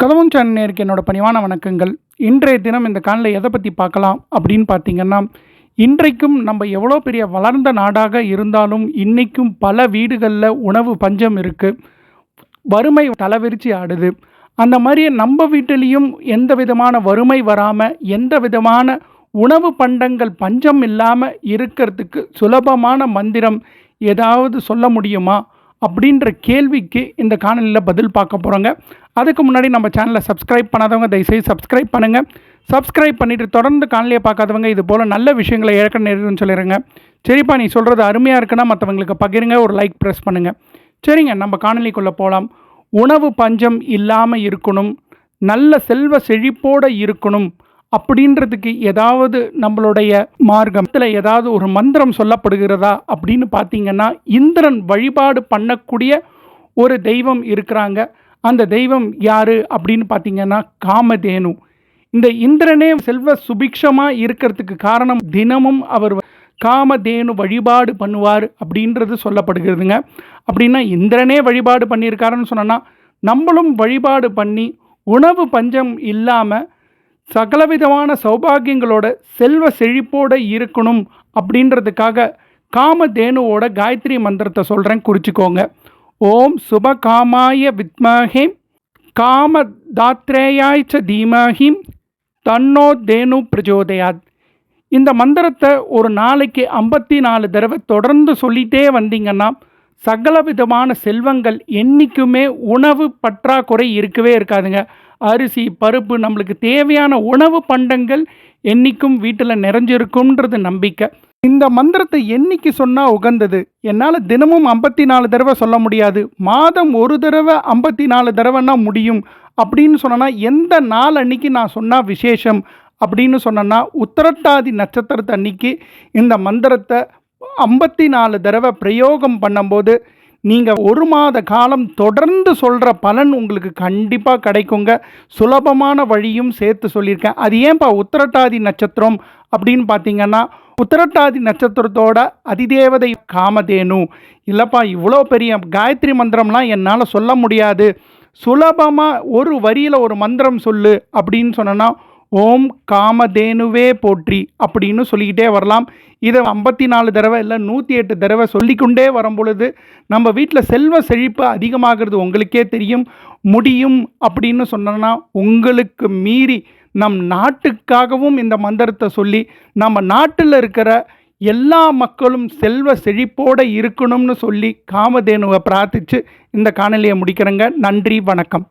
சதவம் நேருக்கு என்னோட பணிவான வணக்கங்கள். இன்றைய தினம் இந்த காலில் எதை பற்றி பார்க்கலாம் அப்படின்னு பார்த்தீங்கன்னா இன்றைக்கும் நம்ம எவ்வளோ பெரிய வளர்ந்த நாடாக இருந்தாலும் இன்றைக்கும் பல வீடுகளில் உணவு பஞ்சம் இருக்குது வறுமை தலைவிரிச்சு ஆடுது. அந்த மாதிரி நம்ம வீட்டிலையும் எந்த விதமான வறுமை வராமல் எந்த விதமான உணவு பண்டங்கள் பஞ்சம் இல்லாமல் இருக்கிறதுக்கு சுலபமான மந்திரம் ஏதாவது சொல்ல முடியுமா? அப்படின்ற கேள்விக்கு இந்த காணொலியில் பதில் பார்க்க போகிறோங்க அதுக்கு முன்னாடி நம்ம சேனலை சப்ஸ்கிரைப் பண்ணாதவங்க தயவுசெய்து சப்ஸ்கிரைப் பண்ணுங்கள் சப்ஸ்கிரைப் பண்ணிவிட்டு தொடர்ந்து காணொலியை பார்க்காதவங்க இது போல் நல்ல விஷயங்களை இழக்க நேருன்னு சொல்லிடுங்க சரிப்பா நீ சொல்கிறது அருமையாக இருக்குன்னா மற்றவங்களுக்கு பகிருங்க ஒரு லைக் ப்ரெஸ் பண்ணுங்கள் சரிங்க நம்ம காணொலிக்குள்ளே போகலாம் உணவு பஞ்சம் இல்லாமல் இருக்கணும். நல்ல செல்வ செழிப்போடு இருக்கணும். அப்படின்றதுக்கு ஏதாவது நம்மளுடைய மார்க்கத்தில் ஏதாவது ஒரு மந்திரம் சொல்லப்படுகிறதா அப்படின்னு பார்த்தீங்கன்னா இந்திரன் வழிபாடு பண்ணக்கூடிய ஒரு தெய்வம் இருக்கிறாங்க. அந்த தெய்வம் யார் அப்படின்னு பார்த்தீங்கன்னா காமதேனு. இந்த இந்திரனே செல்வ சுபிக்ஷமாக இருக்கிறதுக்கு காரணம் தினமும் அவர் காமதேனு வழிபாடு பண்ணுவார் அப்படின்றது சொல்லப்படுகிறதுங்க. அப்படின்னா இந்திரனே வழிபாடு பண்ணியிருக்காருன்னு சொன்னோன்னா நம்மளும் வழிபாடு பண்ணி உணவு பஞ்சம் இல்லாமல் சகலவிதமான சௌபாகியங்களோட செல்வ செழிப்போடு இருக்கணும் அப்படின்றதுக்காக காமதேனுவோட காயத்ரி மந்திரத்தை சொல்கிறேன் குறிச்சிக்கோங்க. ஓம் சுபகாமாய வித்மஹே காம தாத்ரேயாய் ச தீமஹி தன்னோ தேனு பிரஜோதயாத். இந்த மந்திரத்தை ஒரு நாளைக்கு ஐம்பத்தி நாலு தடவை தொடர்ந்து சொல்லிகிட்டே வந்தீங்கன்னா சகல விதமான செல்வங்கள் என்றைக்குமே உணவு பற்றாக்குறை இருக்கவே இருக்காதுங்க. அரிசி பருப்பு நம்மளுக்கு தேவையான உணவு பண்டங்கள் என்றைக்கும் வீட்டில் நிறைஞ்சிருக்கும்ன்றது நம்பிக்கை. இந்த மந்திரத்தை என்னைக்கு சொன்னால் உகந்தது? என்னால் தினமும் ஐம்பத்தி நாலு தடவை சொல்ல முடியாது. மாதம் ஒரு தடவை ஐம்பத்தி நாலு தடவைன்னா முடியும். அப்படின்னு சொன்னோன்னா எந்த நாள் அன்னைக்கு நான் சொன்னால் விசேஷம்? அப்படின்னு சொன்னேன்னா உத்தரட்டாதி நட்சத்திரத்தை அன்னைக்கு இந்த மந்திரத்தை ஐம்பத்தி நாலு தடவை பிரயோகம் பண்ணும்போது நீங்கள் ஒரு மாத காலம் தொடர்ந்து சொல்கிற பலன் உங்களுக்கு கண்டிப்பாக கிடைக்குங்க. சுலபமான வழியும் சேர்த்து சொல்லியிருக்கேன். அது ஏன்பா உத்தரட்டாதி நட்சத்திரம் அப்படின்னு பார்த்தீங்கன்னா உத்தரட்டாதி நட்சத்திரத்தோட அதிதேவதை காமதேனு. இல்லைப்பா இவ்வளோ பெரிய காயத்ரி மந்திரம்லாம் என்னால் சொல்ல முடியாது. சுலபமாக ஒரு வரியில் ஒரு மந்திரம் சொல்லு அப்படின்னு சொன்னோன்னா ஓம் காமதேனுவே போற்றி அப்படின்னு சொல்லிக்கிட்டே வரலாம். இதை ஐம்பத்தி நாலு தடவை இல்லை நூற்றி எட்டு தடவை சொல்லிக்கொண்டே வரும் பொழுது நம்ம வீட்டில் செல்வ செழிப்பு அதிகமாகிறது உங்களுக்கே தெரியும். முடியும் அப்படின்னு சொன்னோன்னா உங்களுக்கு மீறி நம் நாட்டுக்காகவும் இந்த மந்திரத்தை சொல்லி நம்ம நாட்டில் இருக்கிற எல்லா மக்களும் செல்வ செழிப்போடு இருக்கணும்னு சொல்லி காமதேனுவை பிரார்த்தித்து இந்த காணொலியை முடிக்கிறேங்க. நன்றி வணக்கம்.